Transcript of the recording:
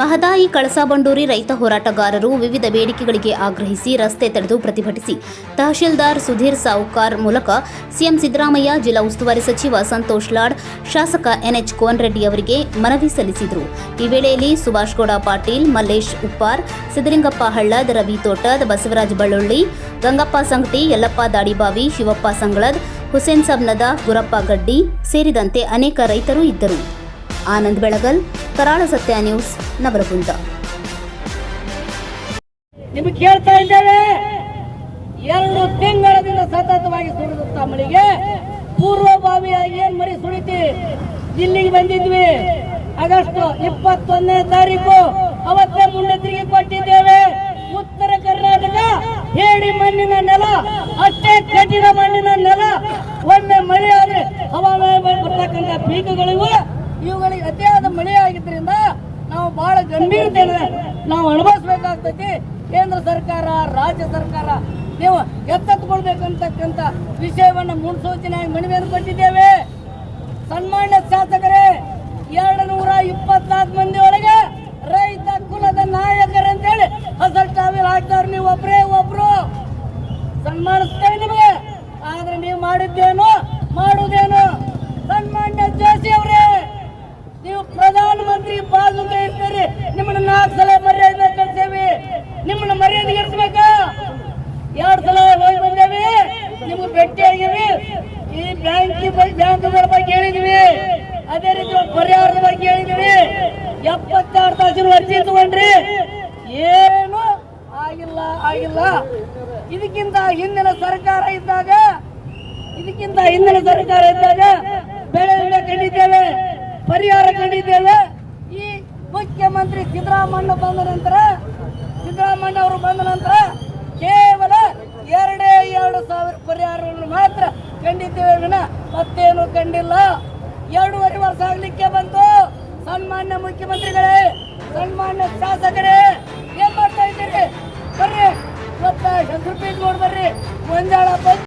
ಮಹದಾಯಿ ಕಳಸಾಬಂಡೂರಿ ರೈತ ಹೋರಾಟಗಾರರು ವಿವಿಧ ಬೇಡಿಕೆಗಳಿಗೆ ಆಗ್ರಹಿಸಿ ರಸ್ತೆ ತಡೆದು ಪ್ರತಿಭಟಿಸಿ. ತಹಶೀಲ್ದಾರ್ ಸುಧೀರ್ ಸಾವುಕಾರ್ ಮೂಲಕ ಸಿಎಂ ಸಿದ್ದರಾಮಯ್ಯ, ಜಿಲ್ಲಾ ಉಸ್ತುವಾರಿ ಸಚಿವ ಸಂತೋಷ್ ಲಾಡ್, ಶಾಸಕ ಎನ್ಎಚ್ ಕೋನ್ರೆಡ್ಡಿ ಅವರಿಗೆ ಮನವಿ ಸಲ್ಲಿಸಿದರು. ಈ ವೇಳೆಯಲ್ಲಿ ಸುಭಾಷ್ ಗೌಡ ಪಾಟೀಲ್, ಮಲ್ಲೇಶ್ ಉಪ್ಪಾರ್ ಸಿದ್ದಲಿಂಗಪ್ಪ ಹಳ್ಳದ್ ರವಿ ತೋಟದ್ ಬಸವರಾಜ್ ಬಳ್ಳೊಳ್ಳಿ, ಗಂಗಪ್ಪ ಸಂಗಟಿ, ಯಲ್ಲಪ್ಪ ದಾಡಿಬಾವಿ, ಶಿವಪ್ಪ ಸಂಗಳದ್, ಹುಸೇನ್ ಸಬ್ನದ, ಗುರಪ್ಪ ಗಡ್ಡಿ ಸೇರಿದಂತೆ ಅನೇಕ ರೈತರು ಇದ್ದರು. ಆನಂದ್ ಬೆಳಗಲ್, ಕರಾಳ ಸತ್ಯ ನ್ಯೂಸ್, ನವರಗುಂದ. ನಿಮಗೆ ಕೇಳ್ತಾ ಇದ್ದೇವೆ, ಎರಡು ತಿಂಗಳದಿಂದ ಸತತವಾಗಿ ಸುರಿದಂತ ಮಳೆಗೆ, ಪೂರ್ವಭಾವಿಯಾಗಿ ಏನ್ ಮರಿ ಸುರಿತಿ? ಇಲ್ಲಿಗೆ ಬಂದಿದ್ವಿ. ಆಗಸ್ಟ್ ಇಪ್ಪತ್ತೊಂದನೇ ತಾರೀಕು ಅವತ್ತೇ ಮುನ್ನೆಚ್ಚರಿಕೆ ಕೊಟ್ಟಿದ್ದೇವೆ. ಉತ್ತರ ಕರ್ನಾಟಕ, ಹೇಳಿ ಮಣ್ಣಿನ ನೆಲ, ಅಷ್ಟೇ ಕಠಿಣ ಮಣ್ಣಿನ ನೆಲ, ಒಮ್ಮೆ ಮಳೆ ಆದ್ರೆ ಹವಾಮಾನ ಬರ್ತಕ್ಕಂಥ ಪೀಕಗಳಿವು ಇವುಗಳಿಗೆ ಆಗಿದ್ರಿಂದ ನಾವು ಬಹಳ ಗಂಭೀರತೆಯಿಂದ ನಾವು ಅನುಭವಿಸ್ಬೇಕಾಗ್ತೈತಿ. ಕೇಂದ್ರ ಸರ್ಕಾರ, ರಾಜ್ಯ ಸರ್ಕಾರ, ನೀವು ಎತ್ತೆತ್ಕೊಳ್ಬೇಕಂತಕ್ಕಂಥ ವಿಷಯವನ್ನು ಮುನ್ಸೂಚನೆಯಾಗಿ ಮನವಿಯನ್ನು ಕೊಟ್ಟಿದ್ದೇವೆ ಸನ್ಮಾನ್ಯ ಶಾಸಕರೇ ಎರಡು ನೂರ ಇಪ್ಪತ್ನಾಲ್ಕು ಮಂದಿ ಒಳಗೆ ರೈತ ಕುಲದ ನಾಯಕರಂತೇಳಿ ಹಸಲ್ ಟಾವಿಲ್ ಹಾಕ್ತಾವ್ರು ನೀವು ಒಬ್ರೇ. ಒಬ್ರು ಸನ್ಮಾನಿಸ್ತೇವೆ ನಿಮಗೆ. ಆದ್ರೆ ನೀವು ಮಾಡಿದ್ದೇನು ಮಾಡುವುದೇನು ಸನ್ಮಾನ್ಯ ಜೋಶಿ ಅವರೇ ನೀವು ಪ್ರಧಾನ ಮಂತ್ರಿ ಬಾಜುಕ ಇರ್ತೀರಿ ನಿಮ್ಮನ್ನ ನಾಲ್ಕು ಸಲ ಮರ್ಯಾದೆ ಕಳ್ಸೇವಿ. ನಿಮ್ಮನ್ನ ಮರ್ಯಾದೆ ಇರ್ಸ್ಬೇಕ ಎರಡು ಸಲ ಹೋಗಿ ಬಂದೇವಿ. ನಿಮ್ಗೆ ಭೇಟಿ ಆಗಿವಿ. ಈ ಬ್ಯಾಂಕ್ ಬ್ಯಾಂಕ್ಗಳ ಬಗ್ಗೆ ಹೇಳಿದ್ವಿ. ಅದೇ ರೀತಿ ಪರಿಹಾರದ ಬಗ್ಗೆ ಹೇಳಿದ್ವಿ. ಎಪ್ಪತ್ತಾರು ತಾಸಿನ ಅರ್ಜಿ ತಗೊಂಡ್ರಿ ಏನು ಆಗಿಲ್ಲ ಆಗಿಲ್ಲ. ಇದಕ್ಕಿಂತ ಹಿಂದಿನ ಸರ್ಕಾರ ಇದ್ದಾಗ, ಇದಕ್ಕಿಂತ ಹಿಂದಿನ ಸರ್ಕಾರ ಇದ್ದಾಗ ಪರಿಹಾರ ಕಂಡಿದ್ದೇವೆ. ಈ ಮುಖ್ಯಮಂತ್ರಿ ಸಿದ್ದರಾಮಣ್ಣ ಬಂದ ನಂತರ ಸಿದ್ದರಾಮಣ್ಣ ಅವರು ಬಂದ ನಂತರ ಕೇವಲ ಎರಡೇ ಎರಡು ಸಾವಿರ ಪರಿಹಾರಗಳನ್ನು ಮಾತ್ರ ಕಂಡಿದ್ದೇವೆ. ವಿನ ಮತ್ತೇನು ಕಂಡಿಲ್ಲ. ಎರಡೂವರೆ ವರ್ಷ ಆಗ್ಲಿಕ್ಕೆ ಬಂತು. ಸನ್ಮಾನ್ಯ ಮುಖ್ಯಮಂತ್ರಿಗಳೇ, ಸನ್ಮಾನ್ಯ ಶಾಸಕರೇ, ಏನ್ ಮಾಡ್ತಾ ಇದ್ದೀರಿ? ಬರ್ರಿ. ಇವತ್ತ ಹೆಸರು ಪೀಠ ನೋಡ್ಬರ್ರಿ ಬರ್ರಿ. ಗೊಂಜಾಳ ಬಂದು